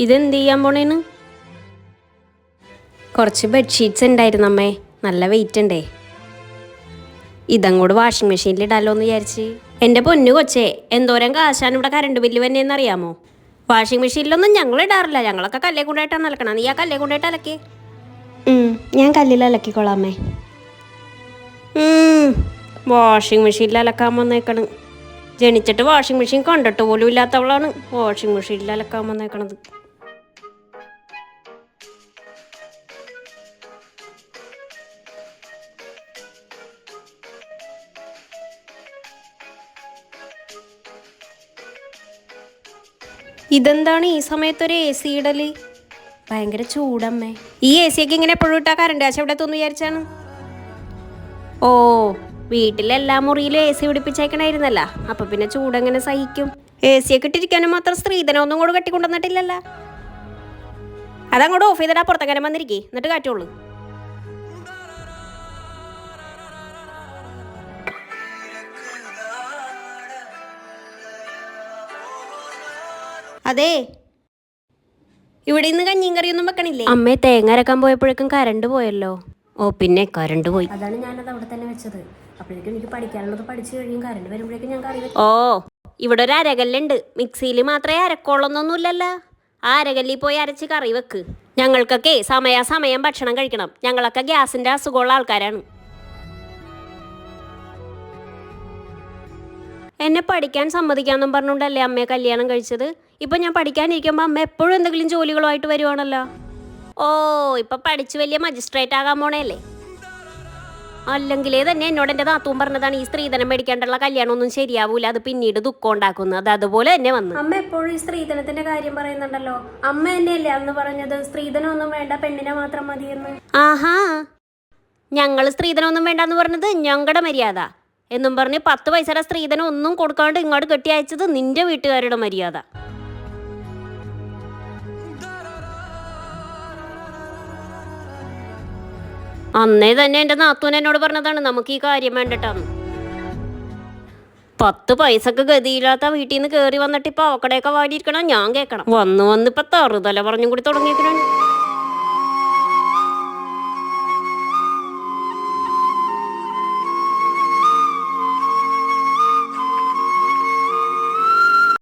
ഇതെന്ത് ചെയ്യാൻ പോണേന്ന് കുറച്ച് ബെഡ്ഷീറ്റ്സ് ഉണ്ടായിരുന്നു അമ്മേ. നല്ല വെയിറ്റ് ഉണ്ടേ. ഇതങ്ങോട്ട് വാഷിംഗ് മെഷീനിൽ ഇടാലോ എന്ന് വിചാരിച്ച്. എന്റെ പൊന്നു കൊച്ചേ എന്തോരം കാശാണ് ഇവിടെ കറണ്ട് ബില്ല് വന്നേന്ന് അറിയാമോ? വാഷിംഗ് മെഷീനിലൊന്നും ഞങ്ങൾ ഇടാറില്ല. ഞങ്ങളൊക്കെ കല്ലേ കൊണ്ടായിട്ടാണ് അലക്കണം. നീ ആ കല്ലേ കൊണ്ടായിട്ട് അലക്കി. ഞാൻ കല്ലിൽ അലക്കിക്കോളാമേ വാഷിംഗ് മെഷീനിൽ അലക്കാൻ വന്നേക്കണ്. ജനിച്ചിട്ട് വാഷിംഗ് മെഷീൻ കണ്ടിട്ട് പോലും ഇല്ലാത്തവളാണ് വാഷിംഗ് മെഷീനിൽ അലക്കാൻ വന്നേക്കണത്. ഇതെന്താണ് ഈ സമയത്ത് ഒരു എ സി ഇടൽ? ഭയങ്കര ചൂടമ്മേ. ഈ എ സിയൊക്കെ ഇങ്ങനെ എപ്പോഴും ഇട്ടാ കറണ്ട് ആശ തോന്നു വിചാരിച്ചാണ്? ഓ വീട്ടിലെല്ലാ മുറിയിലും എ സി പിടിപ്പിച്ചേക്കണായിരുന്നല്ല അപ്പൊ പിന്നെ ചൂടെങ്ങനെ സഹിക്കും. എ സി ഒക്കെ ഇട്ടിരിക്കാനും മാത്രം സ്ത്രീധനം ഒന്നും കൂടെ കെട്ടിക്കൊണ്ടുവന്നിട്ടില്ലല്ലോ. അതങ്ങോട്ട് ഓഫ് ചെയ്തിട്ട് പുറത്തേക്കാനും വന്നിരിക്കേ. എന്നിട്ട് കാറ്റുള്ളൂ അതെ. ഇവിടെ ഇന്ന് കഞ്ഞിയും കറിയൊന്നും വെക്കണില്ലേ? അമ്മേ തേങ്ങ അരക്കാൻ പോയപ്പോഴേക്കും കരണ്ട് പോയല്ലോ. ഓ പിന്നെ കരണ്ട് പോയി. അതാണ് ഞാനത് അവിടെ തന്നെ വെച്ചത്. അപ്പോഴേക്കും എനിക്ക് പഠിക്കാനുള്ളത് പഠിച്ചു കഴിയും. കരണ്ട് വരുമ്പോഴേക്കും ഞാൻ കറി ഓ ഇവിടെ ഒരു അരകല്ലുണ്ട്. മിക്സിയിൽ മാത്രമേ അരക്കോളൊന്നൊന്നുമില്ലല്ലോ ആ അരകല്ലിൽ പോയി അരച്ച് കറി വെക്ക്. ഞങ്ങൾക്കൊക്കെ സമയാസമയം ഭക്ഷണം കഴിക്കണം. ഞങ്ങളൊക്കെ ഗ്യാസിന്റെ അസുഖമുള്ള ആൾക്കാരാണ്. എന്നെ പഠിക്കാൻ സമ്മതിക്കാന്നും പറഞ്ഞുകൊണ്ടല്ലേ അമ്മയെ കല്യാണം കഴിച്ചത്? ഇപ്പൊ ഞാൻ പഠിക്കാനിരിക്കുമ്പോൾ അമ്മ എപ്പോഴും എന്തെങ്കിലും ജോലികളുമായിട്ട് വരുവാണല്ലോ. ഓ ഇപ്പൊ പഠിച്ചു വലിയ മജിസ്ട്രേറ്റ് ആകാൻ പോണേല്ലേ? അല്ലെങ്കിലേ തന്നെ എന്നോട് എന്റെ താത്തും പറഞ്ഞതാണ് ഈ സ്ത്രീധനം മേടിക്കാണ്ടുള്ള കല്യാണം ഒന്നും ശരിയാവൂല അത് പിന്നീട് ദുഃഖം ഉണ്ടാക്കുന്നു. അത് അതുപോലെ തന്നെ വന്നു. അമ്മ എപ്പോഴും ഈ സ്ത്രീധനത്തിന്റെ കാര്യം പറയുന്നുണ്ടല്ലോ. അമ്മ തന്നെയല്ലേ അന്ന് പറഞ്ഞത് സ്ത്രീധനം ഒന്നും വേണ്ട പെണ്ണിനെ മാത്രം മതിയെന്ന്. ആഹാ. ഞങ്ങൾ സ്ത്രീധനം ഒന്നും വേണ്ടെന്ന് പറഞ്ഞത് ഞങ്ങളുടെ മര്യാദ. എന്നും പറഞ്ഞ് പത്ത് പൈസയുടെ സ്ത്രീധനം ഒന്നും കൊടുക്കാണ്ട് ഇങ്ങോട്ട് കെട്ടി അയച്ചത് നിന്റെ വീട്ടുകാരുടെ മര്യാദ. അന്നേ തന്നെ എന്റെ നാത്തൂൻ എന്നോട് പറഞ്ഞതാണ് നമുക്ക് ഈ കാര്യം വേണ്ടട്ടാന്ന് പത്ത് പൈസക്ക് ഗതിയില്ലാത്ത വീട്ടിൽ നിന്ന് കയറി വന്നിട്ട് ഇപ്പൊ അവക്കടെയൊക്കെ വാടിയിരിക്കണം ഞാൻ കേക്കണം. വന്ന് വന്ന് ഇപ്പൊ തറുതല പറഞ്ഞും കൂടി തുടങ്ങിയിരിക്കണം?